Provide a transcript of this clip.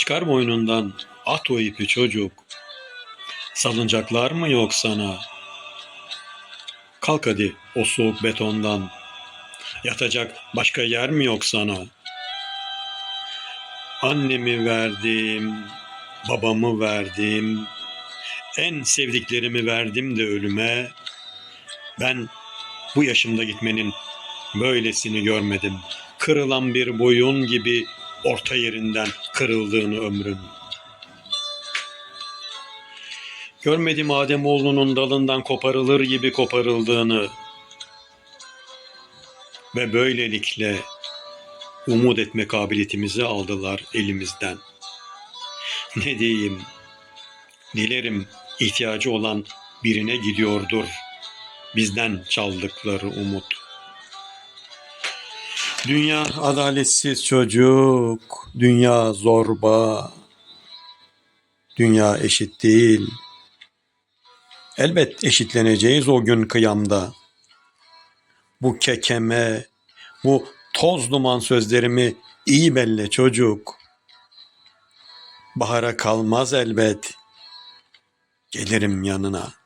Çıkar boynundan at o ipi çocuk. Salıncaklar mı yok sana? Kalk hadi o soğuk betondan. Yatacak başka yer mi yok sana? Annemi verdim, babamı verdim, en sevdiklerimi verdim de ölüme. Ben bu yaşımda gitmenin böylesini görmedim. Kırılan bir boyun gibi orta yerinden kırıldığını ömrün. Görmedim Ademoğlunun dalından koparılır gibi koparıldığını ve böylelikle umut etme kabiliyetimizi aldılar elimizden. Ne diyeyim? Dilerim ihtiyacı olan birine gidiyordur bizden çaldıkları umut. Dünya adaletsiz çocuk, dünya zorba, dünya eşit değil. Elbet eşitleneceğiz o gün kıyamda. Bu kekeme, bu toz duman sözlerimi iyi belle çocuk. Bahara kalmaz elbet. Gelirim yanına.''